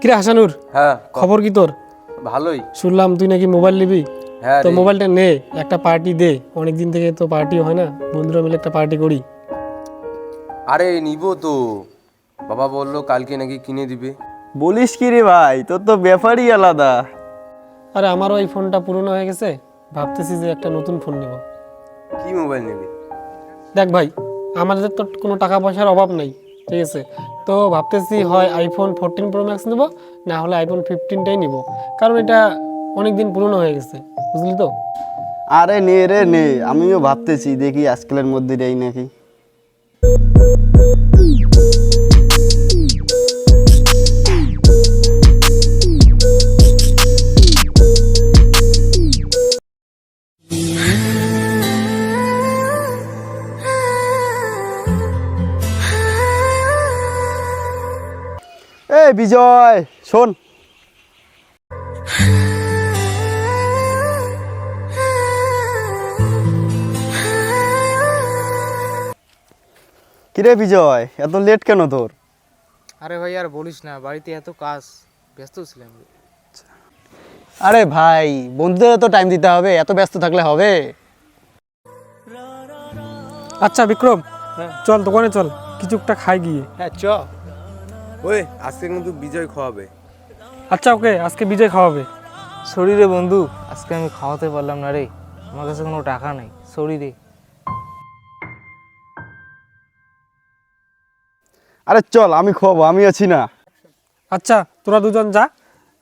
কিরে হাসানুর হ্যাঁ খবর কি তোর? ভালোই। শুনলাম তুই নাকি মোবাইল নিবি? হ্যাঁ তো রে। মোবাইলটা নে একটা পার্টি দে। অনেক দিন থেকে তো পার্টি হয় না বন্ধুরা মিলে একটা পার্টি করি। আরে নিব তো। বাবা বলল কালকে নাকি কিনে দিবে। বলিস কি রে ভাই তোর তো ব্যাপারই আলাদা। আরে আমারও এই ফোনটা পুরনো হয়ে গেছে। ভাবতেছি যে একটা নতুন ফোন নেব। কি মোবাইল নেবে? দেখ ভাই আমাদের তো কোনো টাকা পয়সার অভাব নাই। ঠিক আছে? তো ভাবতেছি হয় আইফোন ফোরটিন প্রো ম্যাক্স নেব, না হলে আইফোন ফিফটিনটাই নিব। কারণ এটা অনেক দিন পুরনো হয়ে গেছে, বুঝলি তো? আরে নে রে নে, আমিও ভাবতেছি দেখি আজকালের মধ্যে দেয় নাকি। এই বিজয় শোন। কিরে বিজয় এত লেট কেন তোর? আরে ভাই আর বলিস না বাড়িতে এত কাজ ব্যস্ত ছিলাম। আরে ভাই বন্ধুদের তো টাইম দিতে হবে এত ব্যস্ত থাকলে হবে। আচ্ছা বিক্রম চল দোকানে চল কিছু একটা খাই গিয়ে। হ্যাঁ চ। ওই আজকে কিন্তু বিজয় খাওয়াবে। আচ্ছা ওকে আজকে বিজয় খাওয়াবে। শরীরে বন্ধু আজকে আমি খাওয়াতে পারলাম না রে। আমার কাছে কোনো টাকা নেই শরীরে আরে চল আমি খাব আমি আছি না। আচ্ছা তোরা দুজন যা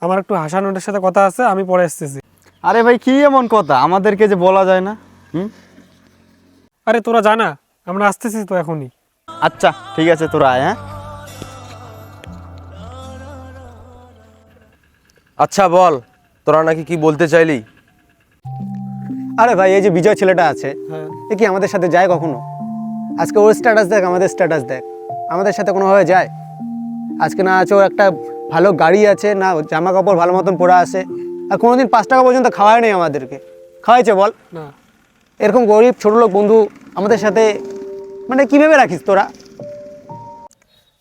আমার একটু হাসানোর সাথে কথা আছে আমি পরে আসতেছি। আরে ভাই কি এমন কথা? আমাদেরকে যে বলা যায় না হুম? আরে তোরা জানা আমরা আসতেছি তো এখনই। আচ্ছা ঠিক আছে তোরা আয় হ্যাঁ? আচ্ছা বল। তোরা নাকি কি বলতে চাইলি? আরে ভাই এই যে বিজয় ছেলেটা আছে এ কি আমাদের সাথে যায় কখনো? আজকে ওর স্ট্যাটাস দেখ আমাদের স্ট্যাটাস দেখ। আমাদের সাথে কোনোভাবে যায়। আজকে না আছে ওর একটা ভালো গাড়ি আছে না জামা কাপড় ভালো মতন পরা আছে। আর কোনোদিন পাঁচ টাকা পর্যন্ত খাওয়ায় নেই আমাদেরকে। খাওয়াইছে বল। এরকম গরিব ছোট লোক বন্ধু আমাদের সাথে মানে কীভাবে রাখিস তোরা?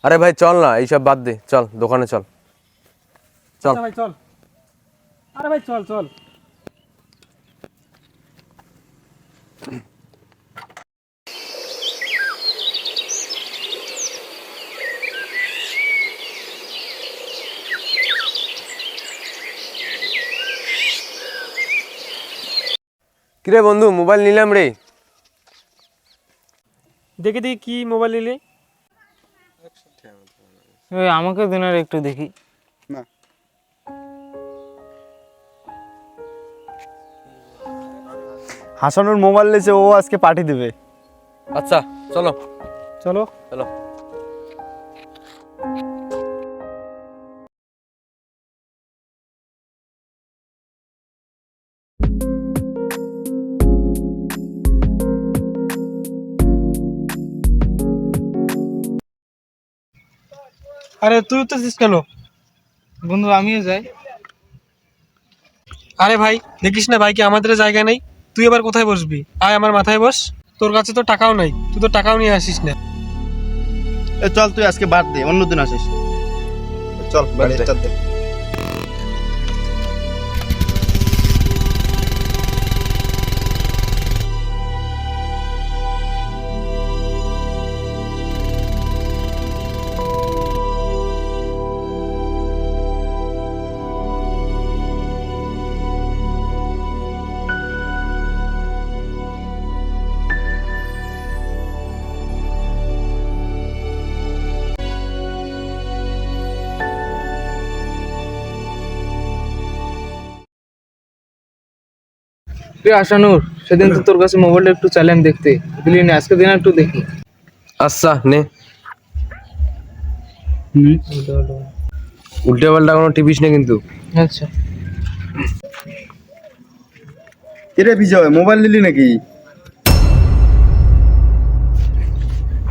আরে ভাই চল না এইসব বাদ দে। চল দোকানে চল। চল। আচ্ছা ভাই চল। আরে ভাই চল চল। কিরে বন্ধু মোবাইল নিলাম রে। দেখে দেখি কি মোবাইল নিলি। আমাকে দিনের একটু দেখি। না। হাসানুর মোবাইল লেছে ও আজকে পার্টি দেবে। আচ্ছা চলো। চলো। চলো। আরে তুই উঠতেছিস কেন? বন্ধু আমিও যাই। আরে ভাই দেখিস না ভাই কি আমাদের জায়গা নেই? তুই এবার কোথায় বসবি? আয় আমার মাথায় বস। তোর কাছে তো টাকাও নাই। তুই তো টাকাও নিয়ে আসিস না। এ চল তুই আজকে বাদ দে অন্যদিন আসিস। চল বাড়ি দে। তুই আসানুর সেদিন তো তোর কাছে মোবাইলটা একটু চাইলাম দেখতে। দিলি না আজকে দিন একটু দেখি। আচ্ছা নে। উল্টে পাল্টা কোনো টিপিস না কিন্তু। আচ্ছা। কিরে বিজয় মোবাইল নিলি নাকি?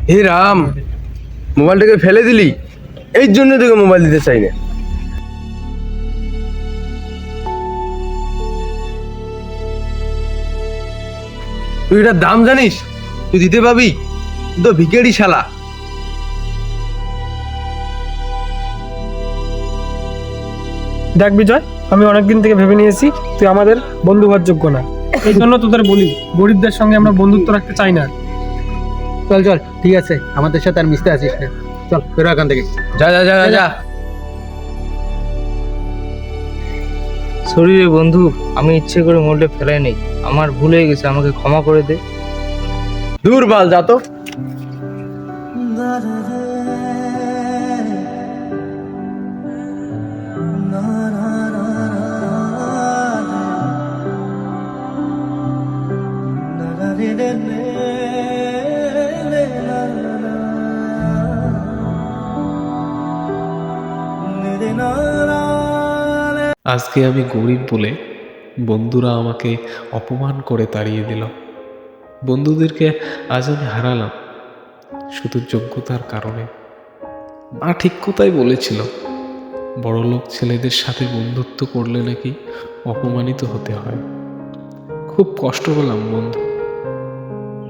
হে রাম মোবাইলটাকে ফেলে দিলি? এই জন্য তোকে মোবাইল দিতে চাই না। তুই এটার দাম জানিস? তুই দিতে পাবি? তো ভিকেরি শালা। দেখ বিজয় আমি অনেকদিন থেকে ভেবে নিয়েছি তুই আমাদের বন্ধু হওয়ার যোগ্য না। এই জন্য তোদের বলি গরিবদের সঙ্গে আমরা বন্ধুত্ব রাখতে চাই না। চল চল ঠিক আছে। আমাদের সাথে আর মিশতে আসিস না। চল বেরো এখান থেকে। যা যা। যা যা, শরীরে বন্ধু আমি ইচ্ছে করে মোবাইলটা ফেলাই নেই আমার ভুল হয়ে গেছে আমাকে ক্ষমা করে দে দূর বাল যা তো আজকে আমি গরিব বলে বন্ধুরা আমাকে অপমান করে তাড়িয়ে দিল। বন্ধুদেরকে আজ আমি হারালাম শুধু যোগ্যতার কারণে। মা ঠিক কথাই বলেছিল, বড়লোক ছেলেদের সাথে বন্ধুত্ব করলে নাকি অপমানিত হতে হয়। খুব কষ্ট পেলাম বন্ধু,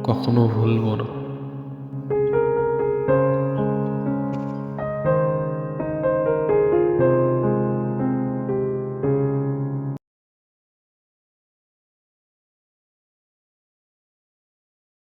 কখনো ভুলব না।